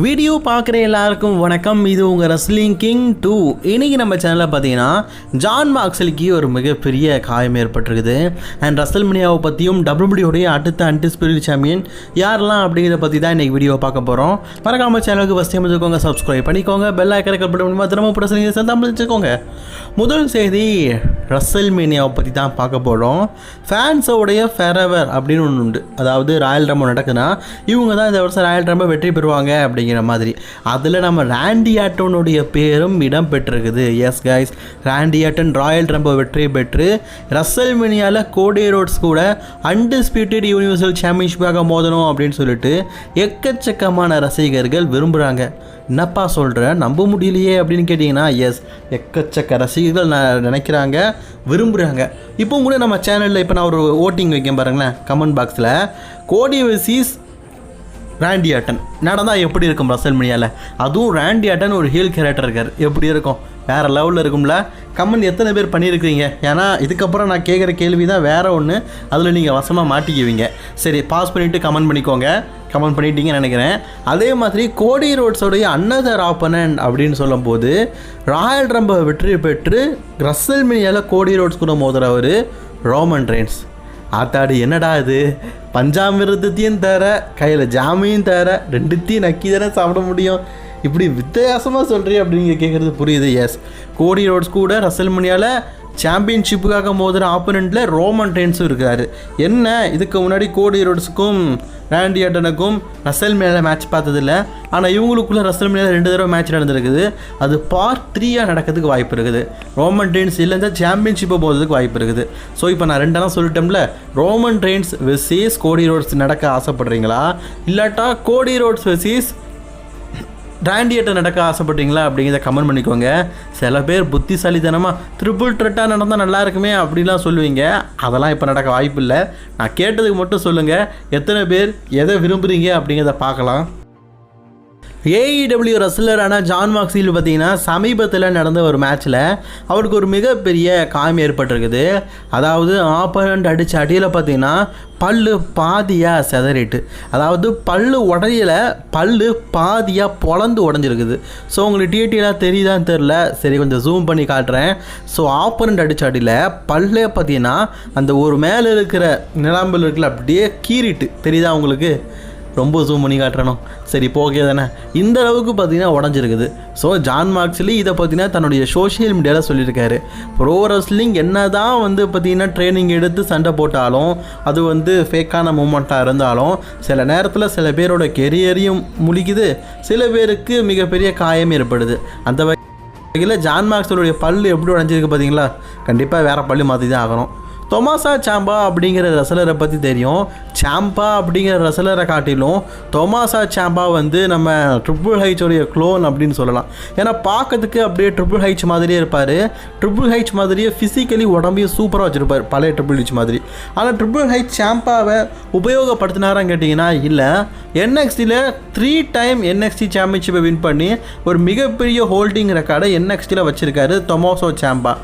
Video பார்க்குற எல்லாருக்கும் வணக்கம். இது உங்கள் ரெஸ்லிங் கிங் டூ இன்றைக்கி நம்ம சேனலில் பார்த்தீங்கன்னா ஜான் மார்க்ஸலுக்கு ஒரு மிகப்பெரிய காயம் ஏற்பட்டிருக்குது. அண்ட் ரசல் மினியாவை பற்றியும் டபிள்யூடியோடைய அடுத்த அன்டிஸ்பிரிட் சாம்பியன் யாரெல்லாம் அப்படிங்கிறத பற்றி தான் இன்றைக்கி வீடியோ பார்க்க போகிறோம் மறக்காமல் சேனலுக்கு ஃபஸ்ட் டைம் வச்சுக்கோங்க சப்ஸ்கிரைப் பண்ணிக்கோங்க. பெல் ஐக்கரை கட் பண்ணி மூலமாக திரும்ப பிரச்சனை வச்சுக்கோங்க. முதல் செய்தி ரசல் மீனியாவை பற்றி தான் பார்க்க போகிறோம் ஃபேன்ஸோடைய ஃபெரவர் அப்படின்னு ஒன்று உண்டு. அதாவது ராயல் ரம்போ நடக்குதுன்னா இவங்க தான் இந்த வருஷம் ராயல் ரம்போ வெற்றி பெறுவாங்க அப்படிங்கிற மாதிரி. அதில் நம்ம ரேண்டி ஆட்டோனுடைய பேரும் இடம் பெற்றிருக்குது. Yes guys Randy Orton Royal Rumble வெற்றி பெற்று ரசல் மீனியாவில் கோடி ரோட்ஸ் கூட அன்டிஸ்பியூட்டட் யூனிவர்சல் சாம்பியன்ஷிப்பாக மோதணும் அப்படின்னு சொல்லிட்டு எக்கச்சக்கமான ரசிகர்கள் விரும்புகிறாங்க என்னப்பா சொல்கிறேன் நம்ப முடியலையே அப்படின்னு கேட்டிங்கன்னா எஸ் எக்கச்சக்க ரசிகர்கள் ந- நினைக்கிறாங்க விரும்புகிறாங்க இப்போ கூட நம்ம சேனலில் இப்போ நான் ஒரு ஓட்டிங் வைக்கேன் பாருங்களேன். கமெண்ட் பாக்ஸில் கோடி வெசிஸ் ராண்டி ஆட்டன் நடந்தால் எப்படி இருக்கும் ரசல் மணியால் அதுவும் ராண்டி ஆட்டன் ஒரு ஹீல் கேரக்டர் இருக்கார். எப்படி இருக்கும்? வேறு லெவலில் இருக்கும்ல? கமெண்ட் எத்தனை பேர் பண்ணியிருக்கிறீங்க ஏன்னா இதுக்கப்புறம் நான் கேட்குற கேள்வி தான் வேறு ஒன்று அதில் நீங்கள் வசமாக மாட்டிக்குவீங்க. சரி பாஸ் பண்ணிவிட்டு கமெண்ட் பண்ணிக்கோங்க. கமெண்ட் பண்ணிட்டீங்கன்னு நினைக்கிறேன். அதே மாதிரி கோடி ரோட்ஸோடைய அன்னதர் ஆப்பனன் அப்படின்னு சொல்லும்போது ராயல் ரம்ப வெற்றி பெற்று ரசல் மினியால் கோடி ரோட்ஸ் கூட மோதுறவர் ரோமன் ரெயின்ஸ் ஆத்தாடு என்னடா இது? பஞ்சாமிரதத்தையும் தர கையில் ஜாமையும் தர ரெண்டுத்தையும் நக்கி தானே சாப்பிட முடியும்? இப்படி வித்தியாசமாக சொல்கிறீ அப்படிங்க கேட்குறது புரியுது எஸ் கோடி ரோட்ஸ் கூட ரசல்மனியால் சாம்பியன்ஷிப்புக்காக மோதுகிற ஆப்போனண்ட்டில் ரோமன் ரெயின்ஸும் இருக்கார் என்ன? இதுக்கு முன்னாடி கோடி ரோட்ஸுக்கும் ராண்டி ரசல் மேலே மேட்ச் பார்த்ததில்ல. ஆனால் இவங்களுக்குள்ள ரசல் மேலே ரெண்டு தடவை மேட்ச் நடந்திருக்குது. அது பார்ட் த்ரீயாக நடக்கிறதுக்கு வாய்ப்பு இருக்குது. ரோமன் ரெயின்ஸ் இல்லைன்னா சாம்பியன்ஷிப்பை போகிறதுக்கு வாய்ப்பு இருக்குது. ஸோ இப்போ நான் ரெண்டெல்லாம் சொல்லிட்டோம்ல Roman Reigns versus Cody Rhodes நடக்க ஆசைப்படுறீங்களா? இல்லாட்டா கோடி ரோட்ஸ் வெர்சஸ் ராண்டியட்டை நடக்க ஆசைப்பட்டீங்களா அப்படிங்கிறத கமெண்ட் பண்ணிக்கோங்க. சில பேர் புத்திசாலித்தனமாக ட்ரிபிள் ட்ரெட்டாக நடந்தால் நல்லா இருக்குமே அப்படிலாம் சொல்லுவீங்க. அதெல்லாம் இப்போ நடக்க வாய்ப்பு இல்லை நான் கேட்டதுக்கு மட்டும் சொல்லுங்கள் எத்தனை பேர் எதை விரும்புகிறீங்க அப்படிங்கிறத பார்க்கலாம். ஏஇடபிள்யூ ரசலரான ஜான் மாக்ஸில் பார்த்தீங்கன்னா சமீபத்தில் நடந்த ஒரு மேட்ச்சில் அவருக்கு ஒரு மிகப்பெரிய காயம் ஏற்பட்டிருக்குது. அதாவது ஆப்பரண்ட் அடித்த அடியில் பார்த்தீங்கன்னா பல்லு பாதியாக செதறிட்டு அதாவது பல்லு உடையில பல்லு பாதியாக பொழந்து உடஞ்சிருக்குது. ஸோ உங்களுக்கு டிடிலாம் தெரியுதான்னு தெரில சரி கொஞ்சம் ஜூம் பண்ணி காட்டுறேன். ஸோ ஆப்பரண்ட் அடித்த அடியில் பல்லே பார்த்தீங்கன்னா அந்த ஒரு மேலே இருக்கிற நிலாம்பல் இருக்குல்ல அப்படியே கீறிட்டு தெரியுதா உங்களுக்கு? ரொம்ப ஜூம் பண்ணி காட்டுறணும். சரி போகே ஓகே தானே? இந்த அளவுக்கு பார்த்தீங்கன்னா உடஞ்சிருக்குது. ஸோ ஜான் மார்க்ஸ்லி இதை பார்த்தீங்கன்னா தன்னுடைய சோஷியல் மீடியாவில் சொல்லியிருக்காரு. ப்ரோ ரெஸ்லிங் என்ன தான் வந்து பார்த்தீங்கன்னா ட்ரைனிங் எடுத்து சண்டை போட்டாலும் அது வந்து ஃபேக்கான மூமெண்ட்டாக இருந்தாலும் சில நேரத்தில் சில பேரோட கெரியரையும் முழிக்குது. சில பேருக்கு மிகப்பெரிய காயம் ஏற்படுது. அந்த வகையில் ஜான் மார்க்ஸோடைய பல்லு எப்படி உடஞ்சிருக்கு பார்த்தீங்களா? கண்டிப்பாக வேறு பல்லு மாற்றி தான் ஆகணும். தொமாசா சாம்பா அப்படிங்கிற ரசலரை பற்றி தெரியும். சாம்பா அப்படிங்கிற ரசலரை காட்டிலும் தொமாசா சாம்பா வந்து நம்ம ட்ரிபிள் ஹைச்சோடைய க்ளோன் அப்படின்னு சொல்லலாம். ஏன்னா பார்க்கறதுக்கு அப்படியே ட்ரிபிள் ஹைச் மாதிரியே இருப்பார். ட்ரிபிள் ஹைச் மாதிரியே ஃபிசிக்கலி உடம்பையும் சூப்பராக வச்சுருப்பார் பழைய ட்ரிபிள் ஹைச் மாதிரி. ஆனால் ட்ரிபிள் ஹைச் சாம்பாவை உபயோகப்படுத்தினாரான்னு கேட்டிங்கன்னா இல்லை. என்எக்ஸ்டியில் த்ரீ டைம் என்எக்ஸ்டி சாம்பியன்ஷிப்பை வின் பண்ணி ஒரு மிகப்பெரிய ஹோல்டிங் ரெக்கார்டை என்எக்ஸ்டியில் வச்சுருக்காரு தொமோசோ சாம்பா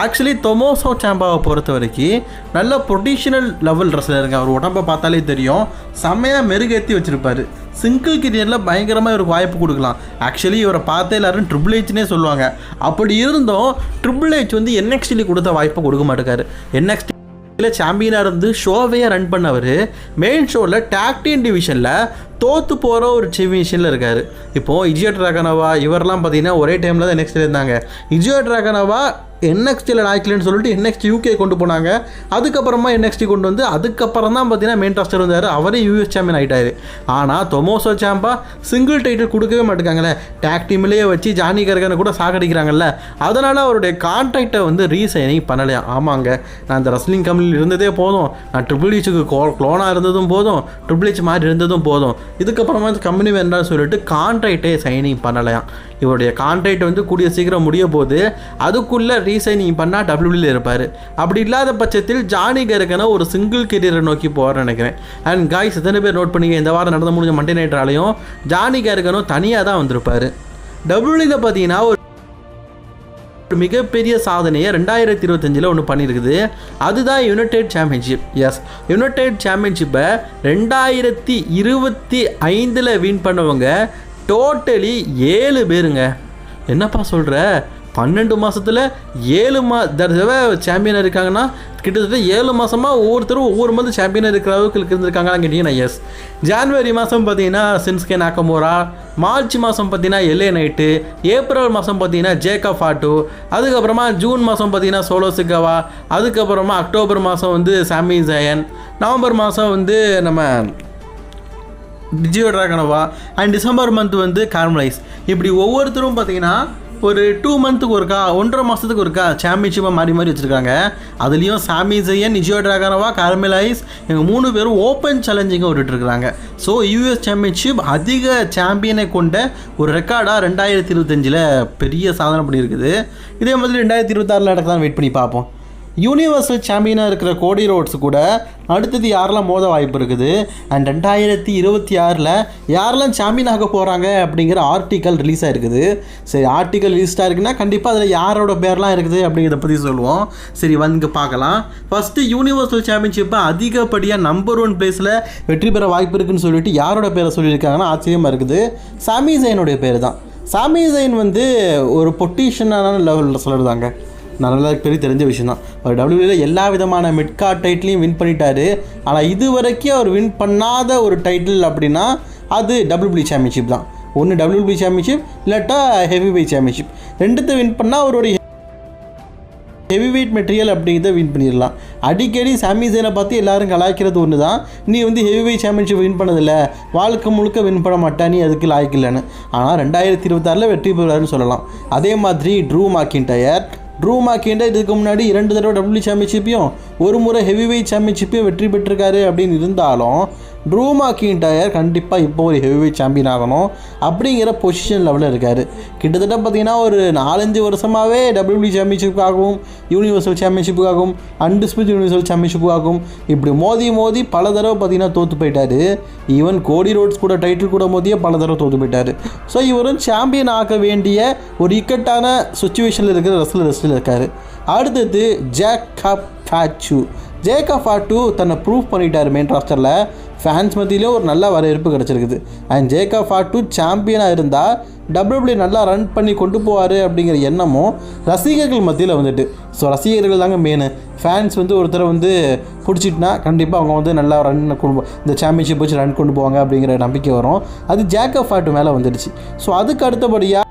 ஆக்சுவலி தொமோசோ சாம்பாவை பொறுத்த வரைக்கும் நல்ல ப்ரொடிஷனல் லெவல் இருங்க அவர் உடம்பை பார்த்தாலே தெரியும். செம்மையாக மெருகேற்றி வச்சுருப்பார். சிங்கிள் கிரியரில் பயங்கரமாக இவருக்கு வாய்ப்பு கொடுக்கலாம். ஆக்சுவலி இவரை பார்த்தே எல்லாரும் ட்ரிபிள் ஹெச்னே சொல்லுவாங்க. அப்படி இருந்தும் ட்ரிபிள் ஹெச் வந்து என்எக்ஸ்டிலி கொடுத்த வாய்ப்பை கொடுக்க மாட்டேக்காரு. என்எக்ஸ்டி சாம்பியனாக இருந்து ஷோவையே ரன் பண்ணவர் மெயின் ஷோவில் டாக்டின் டிவிஷனில் தோற்று போகிற ஒரு டிவிஷனில் இருக்கார். இப்போது இஜியோ ட்ராகனவா இவரெல்லாம் பார்த்தீங்கன்னா ஒரே டைமில் தான் நெக்ஸ்ட் இருந்தாங்க. இஜியோ ட்ராகனவா என்எக்ஸ்டியில் நாய்க்கலன்னு சொல்லிட்டு என்எக்ஸ்டி யூகே கொண்டு போனாங்க. அதுக்கப்புறமா என்எக்ஸ்டி கொண்டு வந்து அதுக்கப்புறம் தான் பார்த்தீங்கன்னா மெயின் டாஸ்டர் இருந்தார் அவரே யூஎஸ் சாம்பியன் ஆகிட்டாரு ஆனால் தொமோசோ சாம்பா சிங்கிள் டைட்டில் கொடுக்கவே மாட்டேங்காங்களே. டேக் டீம்லேயே வச்சு ஜானி கர்கனை கூட சாகடிக்கிறாங்கல்ல. அதனால் அவருடைய கான்ட்ராக்டை வந்து ரீசைனிங் பண்ணலையா? ஆமாங்க. நான் இந்த ரெஸ்லிங் கம்பெனியில் இருந்ததே போதும். நான் ட்ரிபிள் ஹெச்சுக்கு க்ளோனாக இருந்ததும் போதும். ட்ரிபிள் ஹெச் மாதிரி இருந்ததும் போதும். இதுக்கப்புறமா இந்த கம்பெனி வேண்டாம்னு சொல்லிட்டு கான்ட்ராக்டே சைனிங் பண்ணலையாம். இவருடைய கான்ட்ராக்ட் வந்து கூடிய சீக்கிரம் முடிய போது அதுக்குள்ளே ரீசைனிங் பண்ணால் டபிள்யூவில் இருப்பார். அப்படி இல்லாத பட்சத்தில் ஜானி கருக்கனை ஒரு சிங்கிள் கெரியரை நோக்கி போகிறேன்னு நினைக்கிறேன். அண்ட் காய்ஸ் எத்தனை பேர் நோட் பண்ணிங்க? இந்த வாரம் நடந்து முடிஞ்ச மண்டே நைட்ராலையும் ஜானி கருக்கனும் தனியாக தான் வந்திருப்பார். டபிள்யூவில் பார்த்தீங்கன்னா ஒரு மிகப்பெரிய சாதனையை ரெண்டாயிரத்தி இருபத்தஞ்சில் ஒன்று பண்ணியிருக்குது அதுதான் யுனைடெட் சாம்பியன்ஷிப் எஸ் யுனைடெட் சாம்பியன்ஷிப்பை ரெண்டாயிரத்தி இருபத்தி ஐந்தில் வின் பண்ணவங்க டோட்டலி ஏழு பேருங்க. என்னப்பா சொல்கிற பன்னெண்டு மாதத்தில் ஏழு மா தடவை சாம்பியனாக இருக்காங்கன்னா கிட்டத்தட்ட ஏழு மாதமாக ஒவ்வொருத்தரும் ஒவ்வொரு மந்த் சாம்பியனாக இருக்கிற அளவுக்கு இருந்திருக்காங்கன்னு கேட்டிங்கன்னா எஸ் ஜான்வரி மாதம் பார்த்தீங்கன்னா சின்ஸ்கே நாக்கமோரா மார்ச் மாதம் பார்த்தீங்கன்னா எல்ஏ நைட்டு ஏப்ரல் மாதம் பார்த்தீங்கன்னா ஜேக்கா ஃபாட்டு அதுக்கப்புறமா ஜூன் மாதம் பார்த்தீங்கன்னா சோலோ சிக்காவா அதுக்கப்புறமா அக்டோபர் மாதம் வந்து சாமி ஜயன் நவம்பர் மாதம் வந்து நம்ம டிஜியோ ட்ராகனவா அண்ட் டிசம்பர் மந்த் வந்து கார்மலைஸ் இப்படி ஒவ்வொருத்தரும் பார்த்தீங்கன்னா ஒரு டூ மந்த்துக்கு ஒருக்கா ஒன்றரை மாதத்துக்கு ஒருக்கா சாம்பியன்ஷிப்பாக மாறி மாறி வச்சுருக்காங்க. அதுலேயும் சாமி ஜெயன் நிஜியோ ட்ராகனவா கார்மெலைஸ் இவங்க மூணு பேரும் ஓப்பன் சேலஞ்சிங்காக விட்டுட்டுருக்காங்க ஸோ யூஎஸ் சாம்பியன்ஷிப் அதிக சாம்பியனை கொண்ட ஒரு ரெக்கார்டாக ரெண்டாயிரத்தி இருபத்தஞ்சில் பெரிய சாதனை பண்ணியிருக்குது. இதே மாதிரி ரெண்டாயிரத்தி இருபத்தாறில் நடக்கதான் வெயிட் பண்ணி பார்ப்போம். யூனிவர்சல் சாம்பியனாக இருக்கிற கோடி ரோட்ஸ் கூட அடுத்தது யாரெல்லாம் மோத வாய்ப்பு இருக்குது? அண்ட் ரெண்டாயிரத்தி இருபத்தி ஆறில் யாரெல்லாம் சாம்பியன் ஆக போகிறாங்க அப்படிங்கிற ஆர்டிக்கல் ரிலீஸ் ஆகிருக்குது சரி ஆர்டிக்கல் ரிலீஸ் ஆகிருக்குன்னா கண்டிப்பாக அதில் யாரோட பேர்லாம் இருக்குது அப்படிங்கிறத பற்றி சொல்லுவோம். சரி வந்து பார்க்கலாம். ஃபஸ்ட்டு யூனிவர்சல் சாம்பியன்ஷிப்பை அதிகப்படியாக நம்பர் ஒன் பிளேஸில் வெற்றி பெற வாய்ப்பு இருக்குன்னு சொல்லிட்டு யாரோட பேரை சொல்லியிருக்காங்கன்னா ஆச்சரியமாக இருக்குது. சாமி ஜெயினுடைய பேர் தான். சாமி ஜெயின் வந்து ஒரு பொட்டிஷனான லெவலில் சொல்லுறதாங்க நல்லா பெரிய தெரிஞ்ச விஷயம் தான் அவர் டபிள்யூல எல்லா விதமான மிட்கார்ட் டைட்டிலையும் வின் பண்ணிட்டாரு. ஆனால் இது வரைக்கும் அவர் வின் பண்ணாத ஒரு டைட்டில் அப்படின்னா அது டபிள்யூபிள்யூ சாம்பியன்ஷிப் தான். ஒன்று டபிள்யூபிள்யூ சாம்பியன்ஷிப் இல்லாட்டா ஹெவி வெயிட் சாம்பியன்ஷிப் ரெண்டுத்தை வின் பண்ணால் அவருடைய ஹெவி வெயிட் மெட்டீரியல் அப்படிங்கிறத வின் பண்ணிடலாம். அடிக்கடி சாமி சேனை பார்த்து எல்லாரும் கலாய்க்கிறது ஒன்று தான் நீ வந்து ஹெவி வெயிட் சாம்பியன்ஷிப் வின் பண்ணதில்ல. வாழ்க்கை முழுக்க வின் பண்ண மாட்டா நீ அதுக்கு லாய்க்கில்லைன்னு ஆனால் ரெண்டாயிரத்தி இருபத்தாறில் வெற்றி பெறுவாருன்னு சொல்லலாம். அதே மாதிரி ட்ரூ மாக்கின்டயர் ட்ரூ மாக்கிண்டர் இதுக்கு முன்னாடி இரண்டு தடவை டபிள்யூ சாம்பியன்ஷிப்பையும் ஒரு முறை ஹெவி வெயிட் சாம்பியன்ஷிப்பையும் வெற்றி பெற்றிருக்காரு அப்படின்னு இருந்தாலும் ட்ரூ மாக்கின்டயர் கண்டிப்பாக இப்போ ஒரு ஹெவி வெயிட் சாம்பியன் ஆகணும். அப்படிங்கிற பொசிஷன் லெவலில் இருக்கார். கிட்டத்தட்ட பார்த்தீங்கன்னா ஒரு நாலஞ்சு வருஷமாகவே டபிள்யூபி சாம்பியன்ஷிப்புக்காகவும் யூனிவர்சல் சாம்பியன்ஷிப்புக்காகவும் அன்டிஸ்பியூட் யூனிவர்சல் சாம்பியன்ஷிப்புக்காகவும் இப்படி மோதி மோதி பல தடவை பார்த்தீங்கன்னா தோற்று போயிட்டார். ஈவன் கோடி ரோட்ஸ் கூட டைட்டில் கூட மோதியே பல தடவை தோற்று போயிட்டார். ஸோ இவரும் சாம்பியன் ஆக வேண்டிய ஒரு இக்கட்டான சுச்சுவேஷனில் இருக்கிற ரெஸ்லர் ரெஸ்டில் இருக்கார். அடுத்தது ஜேக்கப் ஃபேச்சு ஜேக்கப் ஃபாட்டு தன்னை ப்ரூவ் பண்ணிட்டார் மெயின் ராஸ்டரில் ஃபேன்ஸ் மத்தியிலே ஒரு நல்ல வரவேற்பு கிடச்சிருக்குது. அண்ட் ஜேக்கப் ஃபாட்டு சாம்பியனாக இருந்தால் டபிள்யூபிள்யூ நல்லா ரன் பண்ணி கொண்டு போவார் அப்படிங்கிற எண்ணமும் ரசிகர்கள் மத்தியில் வந்துட்டு. ஸோ ரசிகர்கள் தாங்க மெயின் ஃபேன்ஸ் வந்து ஒருத்தரை வந்து பிடிச்சிட்டுனா கண்டிப்பாக அவங்க வந்து நல்லா ரன் கொண்டு இந்த சாம்பியன்ஷிப் வச்சு ரன் கொண்டு போவாங்க அப்படிங்கிற நம்பிக்கை வரும். அது ஜேக்கப் ஃபாட்டு மேலே வந்துடுச்சு. ஸோ அதுக்கு அடுத்தபடியாக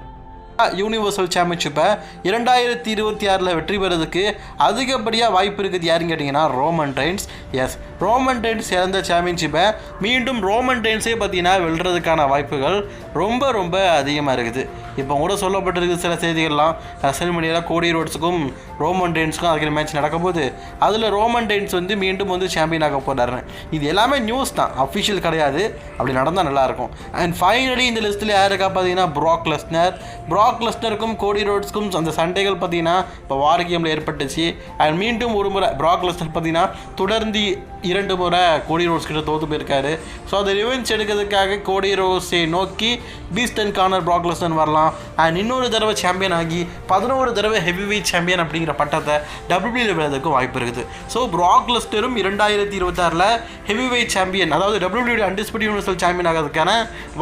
யூனிவர்சல் சாம்பியன்ஷிப்பை இரண்டாயிரத்தி இருபத்தி ஆறில் வெற்றி பெறதுக்கு அதிகப்படியாக வாய்ப்பு இருக்குது யாருன்னு கேட்டிங்கன்னா Roman Reigns is Roman Reigns இறந்த சாம்பியன்ஷிப்பை மீண்டும் ரோமன் டைன்ஸே பார்த்தீங்கன்னா வெல்றதுக்கான வாய்ப்புகள் ரொம்ப ரொம்ப அதிகமாக இருக்குது. இப்போ கூட சொல்லப்பட்டிருக்கு சில செய்திகள்லாம் செல்மணியில் கோடி ரோட்ஸுக்கும் ரோமன் டைன்ஸுக்கும் அதுக்கு மேட்ச் நடக்கும்போது அதில் ரோமன் டைன்ஸ் வந்து மீண்டும் வந்து சாம்பியன் ஆக போகிறாருன்னு இது எல்லாமே நியூஸ் தான் அஃபிஷியல் கிடையாது. அப்படி நடந்தால் நல்லாயிருக்கும் அண்ட் ஃபைனலி இந்த லிஸ்ட்டில் யாருக்கா பார்த்தீங்கன்னா ப்ராக் லெஸ்னர் ப்ராக் லெஸ்னருக்கும் கோடி ரோட்ஸ்க்கும் அந்த சண்டைகள் பார்த்தீங்கன்னா இப்போ வார் கேமில் ஏற்பட்டுச்சு. அண்ட் மீண்டும் ஒரு முறை பிளாக் லெஸ்டர் பார்த்தீங்கன்னா தொடர்ந்து இரண்டு முறை கோடி ரோட்ஸ் கிட்ட தோத்து போயிருக்காரு. ஸோ அதை ரிவெஞ்ச் எடுக்கிறதுக்காக கோடி ரோஸை நோக்கி beast in corner Brock Lesnar வரலாம். அண்ட் இன்னொரு தடவை சாம்பியன் ஆகி பதினோரு தடவை ஹெவி வெயிட் சாம்பியன் அப்படிங்கிற பட்டத்தை டபிள்யூபிள்யூ பெறதுக்கு வாய்ப்பு இருக்குது. ஸோ ப்ராக் லெஸ்டரும் இரண்டாயிரத்தி இருபத்தாறில் ஹெவி வெயிட் சாம்பியன் அதாவது டபிள்யூபிள்யூ அன்டிஸ்பியூட் யூனிவர்சல் சாம்பியன் ஆகிறதுக்கான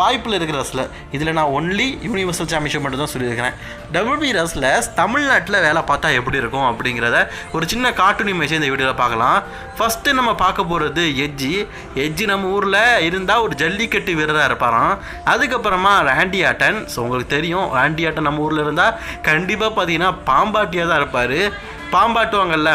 வாய்ப்பில் இருக்கிற ரஸ்லர் இதில் நான் ஒன்லி யூனிவர்சல் சாம்பியன்ஷிப் மட்டும் தான் சொல்லியிருக்கிறேன். டபிள்யூபி ரஸ்லர்ஸ் தமிழ்நாட்டில் வேலை பார்த்தா எப்படி இருக்கும் அப்படிங்கிறத ஒரு சின்ன கார்ட்டூன் இமேஜ் இந்த வீடியோவில் பார்க்கலாம். ஃபஸ்ட்டு நம்ம பார்க்க போகிறது எஜ்ஜி எஜ்ஜி நம்ம ஊரில் இருந்தால் ஒரு ஜல்லிக்கட்டு வீரராக இருப்பாராம். அதுக்கப்புறமா ராண்டி ஆட்டன் ஸோ உங்களுக்கு தெரியும் ராண்டி ஆட்டன் நம்ம ஊரில் இருந்தால் கண்டிப்பாக பார்த்தீங்கன்னா பாம்பாட்டியாக தான் இருப்பார். பாம்பாட்டுவாங்கல்ல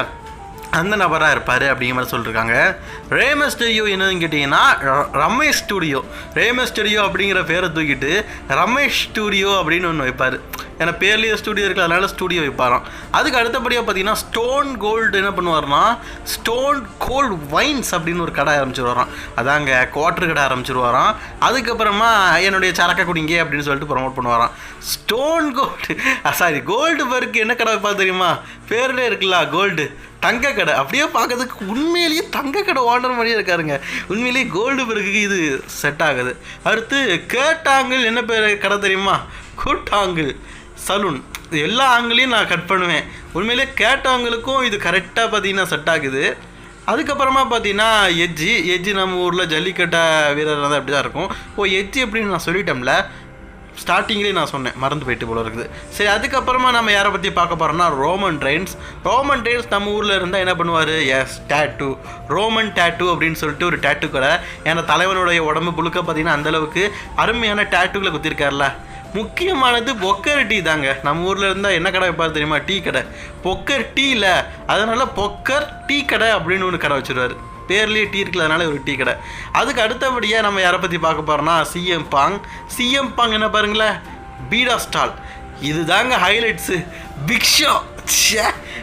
அந்த நபராக இருப்பார் அப்படிங்கிற மாதிரி சொல்லியிருக்காங்க ரேமஸ் ஸ்டுடியோ என்னன்னு கேட்டிங்கன்னா ர- ரமேஷ் ஸ்டுடியோ. ரேமஸ் ஸ்டுடியோ அப்படிங்கிற பேரை தூக்கிட்டு ரமேஷ் ஸ்டுடியோ அப்படின்னு ஒன்று வைப்பார். ஏன்னா பேர்லேயே ஸ்டுடியோ இருக்குது அதனால் ஸ்டுடியோ வைப்பாராம். அதுக்கு அடுத்தபடியாக பார்த்தீங்கன்னா ஸ்டோன் கோல்டு என்ன பண்ணுவார்னா ஸ்டோன் கோல்டு வைன்ஸ் அப்படின்னு ஒரு கடை ஆரம்பிச்சிருவாராம். அதாங்க குவார்ட்ரு கடை ஆரம்பிச்சிருவாராம். அதுக்கப்புறமா என்னுடைய சரக்க குடிங்க அப்படின்னு சொல்லிட்டு ப்ரொமோட் பண்ணுவாராம். ஸ்டோன் கோல்டு சாரி கோல்டு பருக்கு என்ன கடை வைப்பா தெரியுமா? பேர்லேயே இருக்குல்ல கோல்டு. தங்க கடை. அப்படியே பார்க்கறதுக்கு உண்மையிலேயே தங்க கடை ஓனர் மாதிரியே இருக்காருங்க. உண்மையிலேயே கோல்டு பிறகு இது செட் ஆகுது. அடுத்து கேட்டாங்கிள் என்ன பேர்? கடை தெரியுமா? கூட்டாங்கிள் சலூன் இது எல்லா ஆங்கிளையும் நான் கட் பண்ணுவேன். உண்மையிலே கேட்டவங்களுக்கும் இது கரெக்டாக பார்த்தீங்கன்னா செட் ஆகுது. அதுக்கப்புறமா பார்த்தீங்கன்னா எஜ்ஜி எஜ்ஜி நம்ம ஊரில் ஜல்லிக்கட்டை வீரர் வந்து அப்படி தான் இருக்கும். ஓ எஜ்ஜி அப்படின்னு நான் சொல்லிட்டோம்ல ஸ்டார்டிங்லேயே நான் சொன்னேன் மறந்து போயிட்டு போல இருக்குது. சரி அதுக்கப்புறமா நம்ம யாரை பற்றி பார்க்க போகிறோம்னா ரோமன் ட்ரெயின்ஸ் ரோமன் ட்ரெயின்ஸ் நம்ம ஊரில் இருந்தால் என்ன பண்ணுவார்? எஸ் டேட்டு ரோமன் டேட்டு அப்படின்னு சொல்லிட்டு ஒரு டேட்டு கடை ஏன்னா தலைவனுடைய உடம்பு புழுக்க பார்த்தீங்கன்னா அந்தளவுக்கு அருமையான டேட்டுகளை குத்திருக்காருல. முக்கியமானது பொக்கர் டீ தாங்க. நம்ம ஊரில் இருந்தால் என்ன கடை வைப்பார் தெரியுமா? டீ கடை. பொக்கர் டீ இல்லை. அதனால பொக்கர் டீ கடை அப்படின்னு ஒன்று கடை வச்சிருவாரு. பேர்லேயே டீ இருக்குல்ல ஒரு டீ கடை. அதுக்கு அடுத்தபடியாக நம்ம யாரை பற்றி பார்க்க போகிறோம்னா சிஎம் பாங் சிஎம் பாங் என்ன பாருங்களேன்? பீடா ஸ்டால். இதுதாங்க ஹைலைட்ஸு பிக்ஷா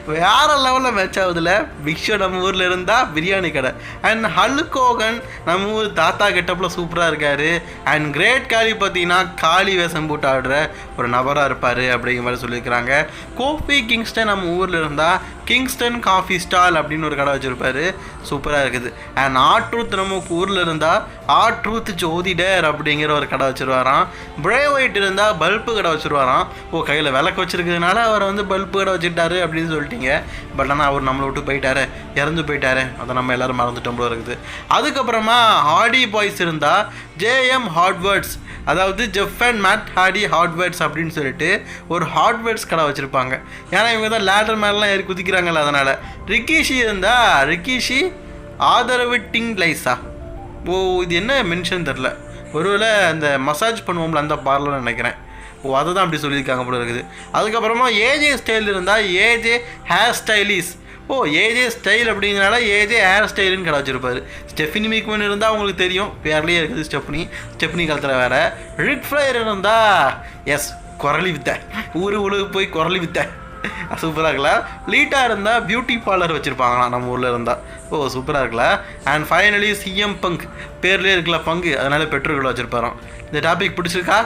வேற லெவலில் மேட்ச் ஆகுதுல? பிக்ஷோ நம்ம ஊரில் இருந்தால் பிரியாணி கடை. அண்ட் ஹல்கோகன் நம்ம ஊர் தாத்தா கெட்டப்பில் சூப்பராக இருக்கார். அண்ட் கிரேட் காலி பார்த்தீங்கன்னா காளி வேஷம் போட்டு ஆடுற ஒரு நபராக இருப்பார் அப்படிங்கிற மாதிரி சொல்லியிருக்கிறாங்க. கோபி கிங்ஸ்டன் நம்ம ஊரில் இருந்தால் கிங்ஸ்டன் காஃபி ஸ்டால் அப்படின்னு ஒரு கடை வச்சுருப்பாரு. சூப்பராக இருக்குது. அண்ட் ஆட் ட்ரூத் நம்ம ஊரில் இருந்தால் ஆட் ட்ரூத் ஜோதிடர் அப்படிங்கிற ஒரு கடை வச்சுருவாராம். ப்ரே ஒயிட் இருந்தால் பல்பு கடை வச்சுருவாராம். ஓ கையில் விளக்கு வச்சுருக்கிறதுனால அவர் வந்து பல்பு கடை வச்சுட்டாரு அப்படின்னு சொல்லிட்டீங்க. பட் ஆனால் அவர் நம்மளை விட்டு போயிட்டாரு. இறந்து போயிட்டாரு. அதை நம்ம எல்லாரும் மறந்துட்டோம் போல இருக்குது. அதுக்கப்புறமா ஹார்டி பாய்ஸ் இருந்தால் ஜேஎம் ஹார்ட்வேர்ட்ஸ் அதாவது Jeff and Matt Hardy hardwares அப்படின்னு சொல்லிட்டு ஒரு ஹார்ட்வேர்ட்ஸ் கடை வச்சுருப்பாங்க. ஏன்னா இவங்க தான் லேடர் மேலாம் ஏறி குதிக்கிறாங்கல்ல அதனால். ரிக்கிஷி இருந்தால் ரிக்கிஷி ஆதரவு டிங் லைஸா ஓ இது என்ன மென்ஷன் தெரில ஒருவேளை அந்த மசாஜ் பண்ணுவோம்ல அந்த பார்லர்னு நினைக்கிறேன். ஓ அதை தான் அப்படி சொல்லியிருக்காங்க போல இருக்குது. அதுக்கப்புறமா ஏஜே ஸ்டைல் இருந்தால் ஏஜே ஹேர் ஸ்டைலிஸ் ஓ ஏஜே ஸ்டைல் அப்படிங்கிறனால ஏஜே ஹேர் ஸ்டைலுன்னு கடை வச்சிருப்பார். ஸ்டெஃபினி மீக்மன் இருந்தால் உங்களுக்கு தெரியும். பேர்லேயே இருக்குது ஸ்டெஃப்னி. ஸ்டெஃப்னி காலத்தில் வேறு. ரிக் ஃப்ளையர் இருந்தால் எஸ் குரலி வித்த. ஊரு உழுவு போய் குரலி வித்த. சூப்பராக இருக்கல லீட்டாக இருந்தால் பியூட்டி பார்லர் வச்சுருப்பாங்களாம் நம்ம ஊரில் இருந்தால் ஓ சூப்பராக இருக்கல அண்ட் ஃபைனலி சிஎம் பங்க் பேர்லேயே இருக்கல பங்கு. அதனால பெட்ரோல் வச்சுருப்பாராம். இந்த டாபிக் பிடிச்சிருக்கா?